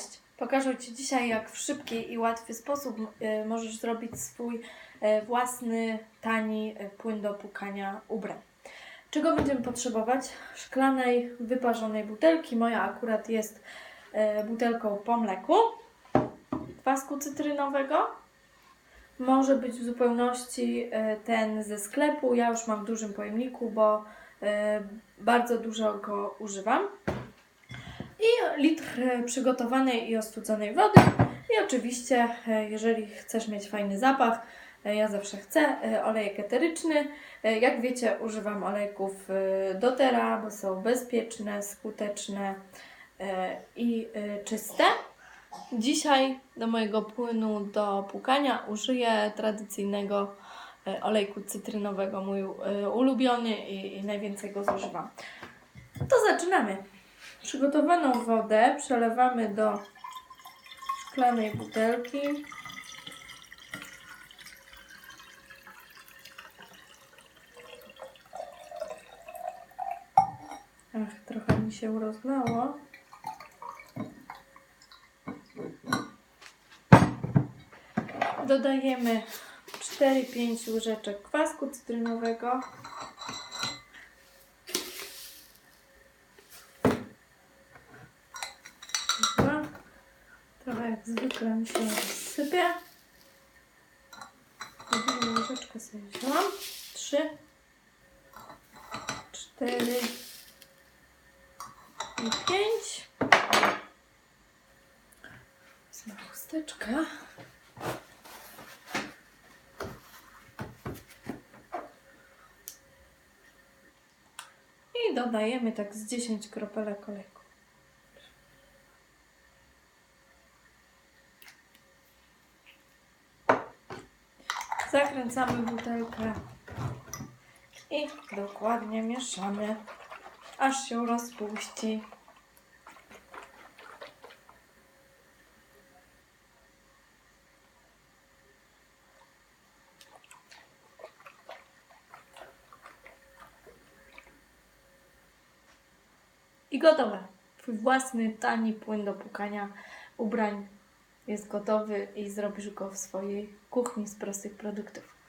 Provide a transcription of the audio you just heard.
Cześć! Pokażę Ci dzisiaj, jak w szybki i łatwy sposób e, możesz zrobić swój e, własny, tani e, płyn do płukania ubrań. Czego będziemy potrzebować? Szklanej, wyparzonej butelki. Moja akurat jest butelką po mleku. Kwasku cytrynowego. Może być w zupełności ten ze sklepu. Ja już mam w dużym pojemniku, bo bardzo dużo go używam litr e, przygotowanej i ostudzonej wody. I oczywiście, e, jeżeli chcesz mieć fajny zapach, e, ja zawsze chcę, olejek eteryczny. Jak wiecie, używam olejków doTERRA, bo są bezpieczne, skuteczne i czyste. Dzisiaj do mojego płynu do płukania użyję tradycyjnego olejku cytrynowego, mój ulubiony i najwięcej go zużywam. To zaczynamy. Przygotowaną wodę przelewamy do szklanej butelki. Ach, trochę mi się rozlało. Dodajemy 4-5 łyżeczek kwasku cytrynowego. Dobra. Trochę jak zwykle mi się. Jedną łyżeczkę sobie wzięłam. Trzy, cztery i pięć. Wezmę. I dodajemy tak z 10 kropelek olejku. Zakręcamy butelkę i dokładnie mieszamy, aż się rozpuści. I gotowe. Twój własny, tani płyn do płukania ubrań jest gotowy i zrobisz go w swojej kuchni z prostych produktów.